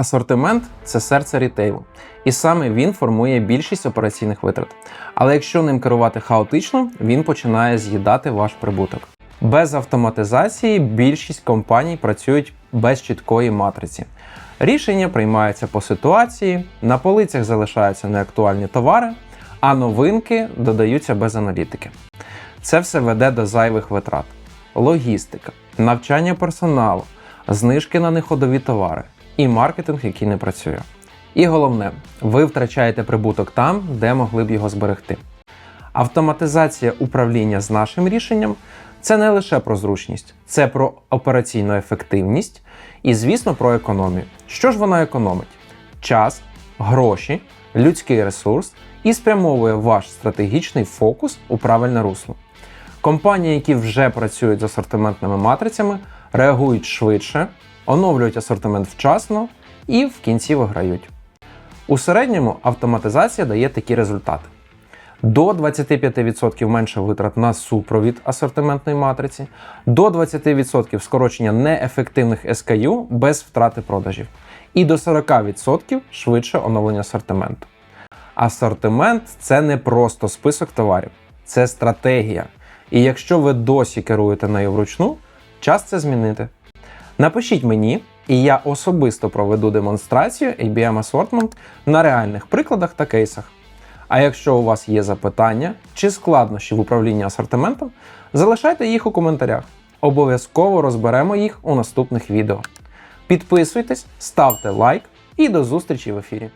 Асортимент це серце рітейлу, і саме він формує більшість операційних витрат. Але якщо ним керувати хаотично, він починає з'їдати ваш прибуток. Без автоматизації більшість компаній працюють без чіткої матриці. Рішення приймаються по ситуації, на полицях залишаються неактуальні товари, а новинки додаються без аналітики. Це все веде до зайвих витрат: логістика, навчання персоналу, знижки на неходові товари і маркетинг, який не працює. І головне, ви втрачаєте прибуток там, де могли б його зберегти. Автоматизація управління з нашим рішенням це не лише про зручність, це про операційну ефективність і, звісно, про економію. Що ж вона економить? Час, гроші, людський ресурс і спрямовує ваш стратегічний фокус у правильне русло. Компанії, які вже працюють з асортиментними матрицями, реагують швидше, оновлюють асортимент вчасно і в кінці виграють. У середньому автоматизація дає такі результати: до 25% менше витрат на супровід асортиментної матриці, до 20% скорочення неефективних SKU без втрати продажів, і до 40% швидше оновлення асортименту. Асортимент це не просто список товарів, це стратегія. І якщо ви досі керуєте нею вручну, час це змінити. Напишіть мені, і я особисто проведу демонстрацію ABM Assortment на реальних прикладах та кейсах. А якщо у вас є запитання чи складнощі в управлінні асортиментом, залишайте їх у коментарях. Обов'язково розберемо їх у наступних відео. Підписуйтесь, ставте лайк і до зустрічі в ефірі.